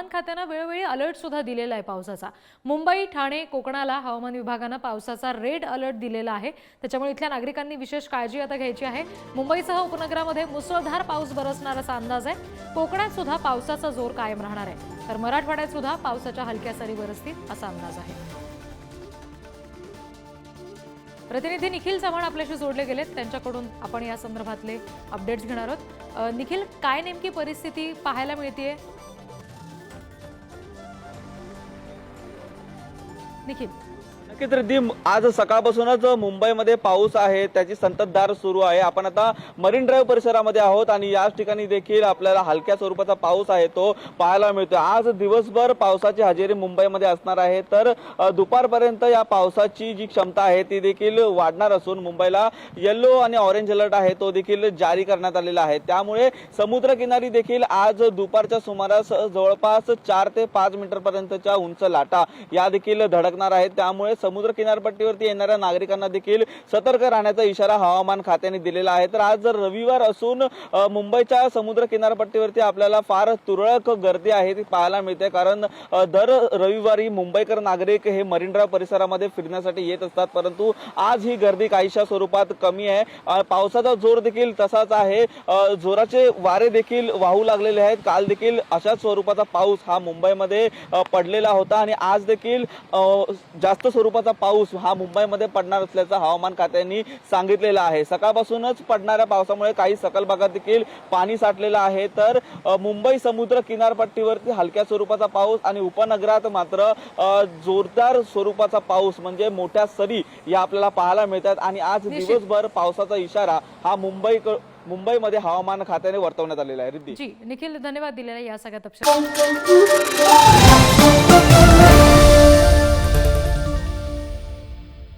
हवामान खात्यानं वेळोवेळी अलर्ट सुद्धा दिलेला आहे पावसाचा. मुंबई ठाणे कोकणाला हवामान विभागानं पावसाचा रेड अलर्ट दिलेला आहे. त्याच्यामुळे इथल्या नागरिकांनी विशेष काळजी आता घ्यायची आहे. मुंबईसह उपनगरामध्ये मुसळधार पाऊस बरसणार असा अंदाज आहे. कोकणात सुद्धा पावसाचा जोर कायम राहणार आहे. तर मराठवाड्यात सुद्धा पावसाच्या हलक्या सरी बरसतील असा अंदाज आहे. प्रतिनिधी निखिल चव्हाण आपल्याशी जोडले गेलेत. त्यांच्याकडून आपण या संदर्भातले अपडेट्स घेणार आहोत. निखिल काय नेमकी परिस्थिती पाहायला मिळतीये? निखिल नक्कीच रिद्धी आज सकाळपासूनच मुंबईमध्ये पाऊस आहे त्याची संततधार सुरू आहे. आपण आता मरीन ड्राईव्ह परिसरामध्ये आहोत आणि याच ठिकाणी देखील आपल्याला हलक्या स्वरूपाचा पाऊस आहे तो पाहायला मिळतो आज दिवसभर पावसाची हजेरी मुंबईमध्ये असणार आहे तर दुपारपर्यंत या पावसाची जी क्षमता आहे ती देखील वाढणार असून मुंबईला येल्लो आणि ऑरेंज अलर्ट आहे तो देखील जारी करण्यात आलेला आहे. त्यामुळे समुद्रकिनारी देखील आज दुपारच्या सुमारास जवळपास चार ते पाच मीटर पर्यंतच्या उंच लाटा या देखील धडकणार आहेत. त्यामुळे समुद्र किनारपट्टीवरती येणाऱ्या नागरिकांना देखील सतर्क राहण्याचा इशारा हवामान खात्याने दिलेला आहे. तर आज जर रविवार असून मुंबईच्या समुद्र किनारपट्टीवरती आपल्याला फार तुरळक गर्दी आहे ती पाहायला मिळते. कारण दर रविवारी मुंबईकर नागरिक हे मरीन ड्राईव्ह परिसरामध्ये फिरण्यासाठी येत असतात. परंतु आज ही गर्दी काहीशा स्वरूपात कमी आहे. पावसाचा जोर देखील तसाच आहे. जोराचे वारे देखील वाहू लागलेले आहेत. काल देखील अशाच स्वरूपाचा पाऊस हा मुंबईमध्ये पडलेला होता. आणि आज देखील जास्त स्वरूपात स्वरूपाचा पाऊस हा मुंबईमध्ये पडणार असल्याचं हवामान खात्याने सांगितलेलं आहे. सकाळपासूनच पडणाऱ्या पावसामुळे काही सकल भागात देखील पाणी साठलेलं आहे. तर मुंबई समुद्र किनारपट्टीवरती हलक्या स्वरूपाचा पाऊस आणि उपनगरात मात्र जोरदार स्वरूपाचा पाऊस म्हणजे मोठ्या सरी या आपल्याला पाहायला मिळतात आणि आज. दिवसभर पावसाचा इशारा हा मुंबई मुंबईमध्ये हवामान खात्याने वर्तवण्यात आलेला आहे. रिद्धी. जी निखिल धन्यवाद दिलेला या सगळ्या तपशील